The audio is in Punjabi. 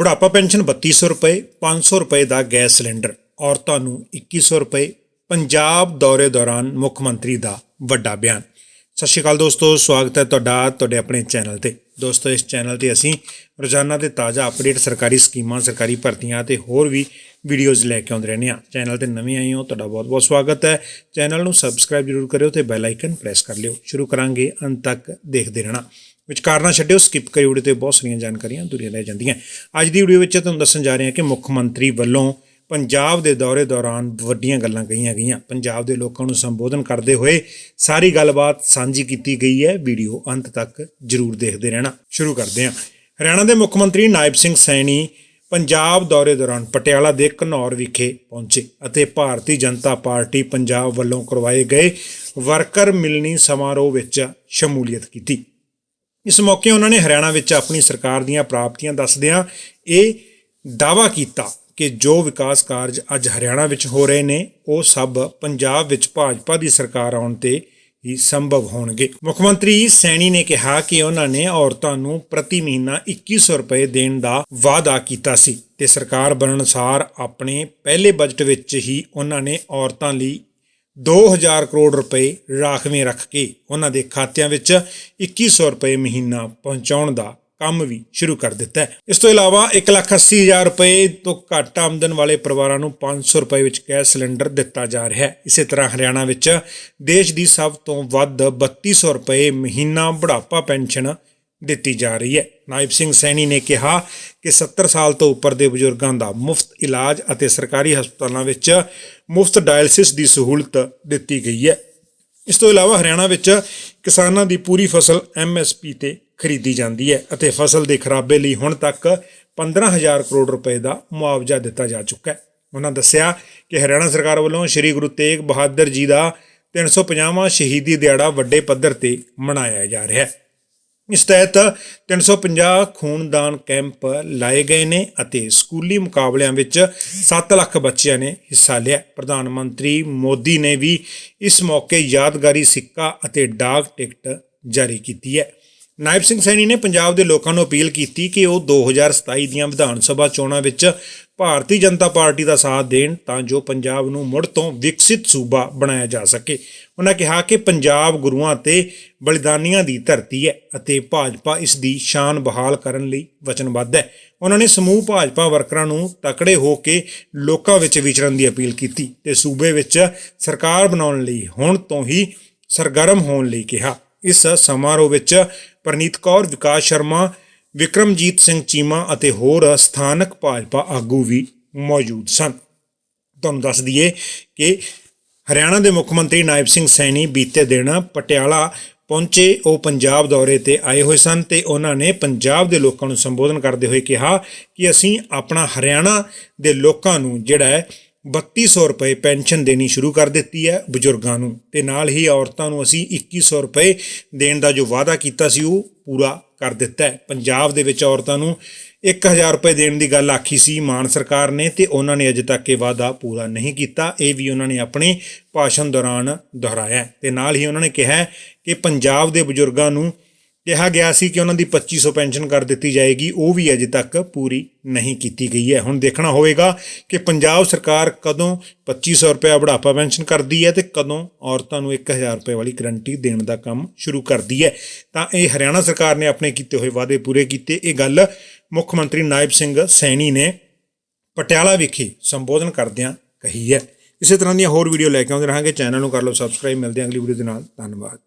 ਬੁਢਾਪਾ ਪੈਨਸ਼ਨ 3200 ਰੁਪਏ 500 ਰੁਪਏ ਦਾ ਗੈਸ ਸਿਲੰਡਰ, ਔਰਤਾਂ ਨੂੰ 2100 ਰੁਪਏ, ਪੰਜਾਬ ਦੌਰੇ ਦੌਰਾਨ ਮੁੱਖ ਮੰਤਰੀ ਦਾ ਵੱਡਾ ਬਿਆਨ। ਸਤਿ ਸ਼੍ਰੀ ਅਕਾਲ ਦੋਸਤੋ, ਸਵਾਗਤ ਹੈ ਤੁਹਾਡਾ, ਤੁਹਾਡੇ ਆਪਣੇ ਚੈਨਲ ਤੇ। ਦੋਸਤੋ, ਇਸ ਚੈਨਲ ਤੇ ਅਸੀਂ ਰੋਜ਼ਾਨਾ ਦੇ ਤਾਜ਼ਾ ਅਪਡੇਟ ਸਰਕਾਰੀ ਸਕੀਮਾਂ, ਸਰਕਾਰੀ ਭਰਤੀਆਂ ਤੇ ਹੋਰ ਵੀ ਵੀਡੀਓਜ਼ ਲੈ ਕੇ ਆਉਂਦੇ ਰਹਿੰਦੇ ਹਾਂ। ਚੈਨਲ ਤੇ ਨਵੇਂ ਆਏ ਹੋ, ਤੁਹਾਡਾ ਬਹੁਤ ਬਹੁਤ ਸਵਾਗਤ ਹੈ। ਚੈਨਲ ਨੂੰ ਸਬਸਕ੍ਰਾਈਬ ਜ਼ਰੂਰ ਕਰਿਓ ਤੇ ਬੈਲ ਆਈਕਨ ਪ੍ਰੈਸ ਕਰ ਲਿਓ। ਸ਼ੁਰੂ ਕਰਾਂਗੇ ਅੰਤ ਤੱਕ ਦੇਖਦੇ ਰਹਿਣਾ। ਵਿਚਕਾਰ ਨਾ ਛੱਡਿਓ ਸਕਿਪ ਕਰੀ ਵੀਡੀਓ ਤੇ ਬਹੁਤ ਸਾਰੀਆਂ ਜਾਣਕਾਰੀਆਂ ਦੁਨੀਆ ਲੈ ਜਾਂਦੀਆਂ। ਅੱਜ ਦੀ ਵੀਡੀਓ ਵਿੱਚ ਤੁਹਾਨੂੰ ਦੱਸਣ ਜਾ ਰਹੇ ਹਾਂ ਕਿ ਮੁੱਖ ਮੰਤਰੀ ਵੱਲੋਂ ਪੰਜਾਬ ਦੇ ਦੌਰੇ ਦੌਰਾਨ ਵੱਡੀਆਂ ਗੱਲਾਂ ਕਹੀਆਂ ਗਈਆਂ। ਪੰਜਾਬ ਦੇ ਲੋਕਾਂ ਨੂੰ ਸੰਬੋਧਨ ਕਰਦੇ ਹੋਏ ਸਾਰੀ ਗੱਲਬਾਤ ਸਾਂਝੀ ਕੀਤੀ ਗਈ ਹੈ। ਵੀਡੀਓ ਅੰਤ ਤੱਕ ਜਰੂਰ ਦੇਖਦੇ ਰਹਿਣਾ। ਸ਼ੁਰੂ ਕਰਦੇ ਹਾਂ। ਹਰਿਆਣਾ ਦੇ ਮੁੱਖ ਮੰਤਰੀ ਨਾਇਬ ਸਿੰਘ ਸੈਣੀ ਪੰਜਾਬ ਦੌਰੇ ਦੌਰਾਨ ਪਟਿਆਲਾ ਦੇ ਘਨੌਰ ਵਿਖੇ ਪਹੁੰਚੇ ਅਤੇ ਭਾਰਤੀ ਜਨਤਾ ਪਾਰਟੀ ਪੰਜਾਬ ਵੱਲੋਂ ਕਰਵਾਏ ਗਏ ਵਰਕਰ ਮਿਲਣੀ ਸਮਾਰੋਹ ਵਿੱਚ ਸ਼ਮੂਲੀਅਤ ਕੀਤੀ। ਇਸ ਮੌਕੇ ਉਹਨਾਂ ਨੇ ਹਰਿਆਣਾ ਵਿੱਚ ਆਪਣੀ ਸਰਕਾਰ ਦੀਆਂ ਪ੍ਰਾਪਤੀਆਂ ਦੱਸਦਿਆਂ ਇਹ ਦਾਅਵਾ ਕੀਤਾ ਕਿ ਜੋ ਵਿਕਾਸ ਕਾਰਜ ਅੱਜ ਹਰਿਆਣਾ ਵਿੱਚ ਹੋ ਰਹੇ ਨੇ, ਉਹ ਸਭ ਪੰਜਾਬ ਵਿੱਚ ਭਾਜਪਾ ਦੀ ਸਰਕਾਰ ਆਉਣ ਤੇ ਹੀ ਸੰਭਵ ਹੋਣਗੇ। ਮੁੱਖ ਮੰਤਰੀ ਸੈਣੀ ਨੇ ਕਿਹਾ ਕਿ ਉਹਨਾਂ ਨੇ ਔਰਤਾਂ ਨੂੰ ਪ੍ਰਤੀ ਮਹੀਨਾ 2100 ਰੁਪਏ ਦੇਣ ਦਾ ਵਾਅਦਾ ਕੀਤਾ ਸੀ ਤੇ ਸਰਕਾਰ ਬਣਨ ਅਨੁਸਾਰ ਆਪਣੇ ਪਹਿਲੇ ਬਜਟ ਵਿੱਚ ਹੀ ਉਹਨਾਂ ਨੇ ਔਰਤਾਂ ਲਈ 2000 ਕਰੋੜ ਰੁਪਏ ਰਾਖਵੇਂ ਰੱਖ ਕੇ ਉਹਨਾਂ ਦੇ ਖਾਤਿਆਂ ਵਿੱਚ 2100 ਰੁਪਏ ਮਹੀਨਾ ਪਹੁੰਚਾਉਣ ਦਾ ਕੰਮ ਵੀ ਸ਼ੁਰੂ ਕਰ ਦਿੱਤਾ ਹੈ। ਇਸ ਤੋਂ ਇਲਾਵਾ 180000 ਰੁਪਏ ਤੋਂ ਘੱਟ ਆਮਦਨ ਵਾਲੇ ਪਰਿਵਾਰਾਂ ਨੂੰ 500 ਰੁਪਏ ਵਿੱਚ ਗੈਸ ਸਿਲੰਡਰ ਦਿੱਤਾ ਜਾ ਰਿਹਾ ਹੈ। ਇਸੇ ਤਰ੍ਹਾਂ ਹਰਿਆਣਾ ਵਿੱਚ ਦੇਸ਼ ਦੀ ਸਭ ਤੋਂ ਵੱਧ 3200 ਰੁਪਏ ਮਹੀਨਾ ਬੁਢਾਪਾ ਪੈਨਸ਼ਨ ਦਿੱਤੀ ਜਾ ਰਹੀ ਹੈ। ਨਾਇਬ ਸਿੰਘ ਸੈਣੀ ਨੇ ਕਿਹਾ ਕਿ 70 ਸਾਲ ਤੋਂ ਉੱਪਰ ਦੇ ਬਜ਼ੁਰਗਾਂ ਦਾ ਮੁਫਤ ਇਲਾਜ ਅਤੇ ਸਰਕਾਰੀ ਹਸਪਤਾਲਾਂ ਵਿੱਚ ਮੁਫਤ ਡਾਇਲਿਸਿਸ ਦੀ ਸਹੂਲਤ ਦਿੱਤੀ ਗਈ ਹੈ। ਇਸ ਤੋਂ ਇਲਾਵਾ ਹਰਿਆਣਾ ਵਿੱਚ ਕਿਸਾਨਾਂ ਦੀ ਪੂਰੀ ਫਸਲ ਐਮਐਸਪੀ ਤੇ ਖਰੀਦੀ ਜਾਂਦੀ ਹੈ ਅਤੇ ਫਸਲ ਦੇ ਖਰਾਬੇ ਲਈ ਹੁਣ ਤੱਕ 15000 ਕਰੋੜ ਰੁਪਏ ਦਾ ਮੁਆਵਜ਼ਾ ਦਿੱਤਾ ਜਾ ਚੁੱਕਾ ਹੈ। ਉਹਨਾਂ ਦੱਸਿਆ ਕਿ ਹਰਿਆਣਾ ਸਰਕਾਰ ਵੱਲੋਂ ਸ੍ਰੀ ਗੁਰੂ ਤੇਗ ਬਹਾਦਰ ਜੀ ਦਾ 350ਵਾਂ ਸ਼ਹੀਦੀ ਦਿਹਾੜਾ ਵੱਡੇ ਪੱਧਰ ਤੇ ਮਨਾਇਆ ਜਾ ਰਿਹਾ ਹੈ। ਇਸ ਤਹਿਤ 350 ਖੂਨਦਾਨ ਕੈਂਪ ਲਾਏ ਗਏ ਨੇ ਅਤੇ ਸਕੂਲੀ ਮੁਕਾਬਲਿਆਂ ਵਿੱਚ 7 ਲੱਖ ਬੱਚਿਆਂ ਨੇ ਹਿੱਸਾ ਲਿਆ। ਪ੍ਰਧਾਨ ਮੰਤਰੀ ਮੋਦੀ ਨੇ ਵੀ ਇਸ ਮੌਕੇ ਯਾਦਗਾਰੀ ਸਿੱਕਾ ਅਤੇ ਡਾਕ ਟਿਕਟ ਜਾਰੀ ਕੀਤੀ ਹੈ। ਨਾਇਬ ਸਿੰਘ ਸੈਣੀ ਨੇ ਪੰਜਾਬ ਦੇ ਲੋਕਾਂ ਨੂੰ ਅਪੀਲ ਕੀਤੀ ਕਿ ਉਹ 2027 ਦੀਆਂ ਵਿਧਾਨ ਸਭਾ ਚੋਣਾਂ ਵਿੱਚ ਭਾਰਤੀ ਜਨਤਾ ਪਾਰਟੀ ਦਾ ਸਾਥ ਦੇਣ ਤਾਂ ਜੋ ਪੰਜਾਬ ਨੂੰ ਮੁੜ ਤੋਂ ਵਿਕਸਿਤ ਸੂਬਾ ਬਣਾਇਆ ਜਾ ਸਕੇ। ਉਹਨਾਂ ਕਿਹਾ ਕਿ ਪੰਜਾਬ ਗੁਰੂਆਂ ਤੇ ਬਲੀਦਾਨੀਆਂ ਦੀ ਧਰਤੀ ਹੈ ਅਤੇ ਭਾਜਪਾ ਇਸ ਦੀ ਸ਼ਾਨ ਬਹਾਲ ਕਰਨ ਲਈ ਵਚਨਬੱਧ ਹੈ। ਉਹਨਾਂ ਨੇ ਸਮੂਹ ਭਾਜਪਾ ਵਰਕਰਾਂ ਨੂੰ ਤਕੜੇ ਹੋ ਕੇ ਲੋਕਾਂ ਵਿੱਚ ਵਿਚਰਨ ਦੀ ਅਪੀਲ ਕੀਤੀ ਤੇ ਸੂਬੇ ਵਿੱਚ ਸਰਕਾਰ ਬਣਾਉਣ ਲਈ ਹੁਣ ਤੋਂ ਹੀ ਸਰਗਰਮ ਹੋਣ ਲਈ ਕਿਹਾ। ਇਸ ਸਮਾਰੋਹ ਵਿੱਚ ਪਰਨੀਤ ਕੌਰ, ਵਿਕਾਸ ਸ਼ਰਮਾ, ਵਿਕਰਮਜੀਤ ਸਿੰਘ ਚੀਮਾ ਅਤੇ ਹੋਰ ਸਥਾਨਕ ਭਾਜਪਾ ਆਗੂ ਵੀ ਮੌਜੂਦ ਸਨ। ਤੁਹਾਨੂੰ ਦੱਸ ਦਈਏ ਕਿ ਹਰਿਆਣਾ ਦੇ ਮੁੱਖ ਮੰਤਰੀ ਨਾਇਬ ਸਿੰਘ ਸੈਣੀ ਬੀਤੇ ਦਿਨ ਪਟਿਆਲਾ ਪਹੁੰਚੇ। ਉਹ ਪੰਜਾਬ ਦੌਰੇ ਤੇ ਆਏ ਹੋਏ ਸਨ ਤੇ ਉਹਨਾਂ ਨੇ ਪੰਜਾਬ ਦੇ ਲੋਕਾਂ ਨੂੰ ਸੰਬੋਧਨ ਕਰਦੇ ਹੋਏ ਕਿਹਾ ਕਿ ਅਸੀਂ ਆਪਣਾ ਹਰਿਆਣਾ ਦੇ ਲੋਕਾਂ ਨੂੰ ਜਿਹੜਾ 3200 ਰੁਪਏ ਪੈਨਸ਼ਨ ਦੇਣੀ ਸ਼ੁਰੂ ਕਰ ਦਿੱਤੀ ਹੈ ਬਜ਼ੁਰਗਾਂ ਨੂੰ ਤੇ ਨਾਲ ਹੀ ਔਰਤਾਂ ਨੂੰ ਅਸੀਂ 2100 ਰੁਪਏ ਦੇਣ ਦਾ ਜੋ ਵਾਅਦਾ ਕੀਤਾ ਸੀ ਉਹ ਪੂਰਾ ਕਰ ਦਿੱਤਾ ਹੈ। ਪੰਜਾਬ ਦੇ ਵਿੱਚ ਔਰਤਾਂ ਨੂੰ 1000 ਰੁਪਏ ਦੇਣ ਦੀ ਗੱਲ ਆਖੀ ਸੀ ਮਾਨ ਸਰਕਾਰ ਨੇ ਤੇ ਉਹਨਾਂ ਨੇ ਅਜੇ ਤੱਕ ਇਹ ਵਾਅਦਾ ਪੂਰਾ ਨਹੀਂ ਕੀਤਾ। ਇਹ ਵੀ ਉਹਨਾਂ ਨੇ ਆਪਣੇ ਭਾਸ਼ਣ ਦੌਰਾਨ ਦੁਹਰਾਇਆ ਹੈ। ਤੇ ਨਾਲ ਹੀ ਉਹਨਾਂ ਨੇ ਕਿਹਾ ਕਿ ਪੰਜਾਬ ਦੇ ਬਜ਼ੁਰਗਾਂ ਨੂੰ ਕਿਹਾ ਗਿਆ ਸੀ ਕਿ ਉਹਨਾਂ ਦੀ 2500 ਪੈਨਸ਼ਨ ਕਰ ਦਿੱਤੀ ਜਾਏਗੀ। ਉਹ ਵੀ ਅਜੇ ਤੱਕ ਪੂਰੀ ਨਹੀਂ ਕੀਤੀ ਗਈ ਹੈ। ਹੁਣ ਦੇਖਣਾ ਹੋਵੇਗਾ ਕਿ ਪੰਜਾਬ ਸਰਕਾਰ ਕਦੋਂ 2500 ਰੁਪਏ ਬੁਢਾਪਾ ਪੈਨਸ਼ਨ ਕਰਦੀ ਹੈ ਤੇ ਕਦੋਂ ਔਰਤਾਂ ਨੂੰ 1000 ਰੁਪਏ ਵਾਲੀ ਗਰੰਟੀ ਦੇਣ ਦਾ ਕੰਮ ਸ਼ੁਰੂ ਕਰਦੀ ਹੈ। ਤਾਂ ਇਹ ਹਰਿਆਣਾ ਸਰਕਾਰ ਨੇ ਆਪਣੇ ਕੀਤੇ ਹੋਏ ਵਾਅਦੇ ਪੂਰੇ ਕੀਤੇ। ਇਹ ਗੱਲ ਮੁੱਖ ਮੰਤਰੀ ਨਾਇਬ ਸਿੰਘ ਸੈਣੀ ਨੇ ਪਟਿਆਲਾ ਵਿਖੇ ਸੰਬੋਧਨ ਕਰਦਿਆਂ ਕਹੀ ਹੈ। ਇਸੇ ਤਰ੍ਹਾਂ ਦੀਆਂ ਹੋਰ ਵੀਡੀਓ ਲੈ ਕੇ ਆਉਂਦੇ ਰਹਾਂਗੇ। ਚੈਨਲ ਨੂੰ ਕਰ ਲਓ ਸਬਸਕ੍ਰਾਈਬ। ਮਿਲਦੇ ਹਾਂ ਅਗਲੀ ਵੀਡੀਓ ਦੇ ਨਾਲ। ਧੰਨਵਾਦ।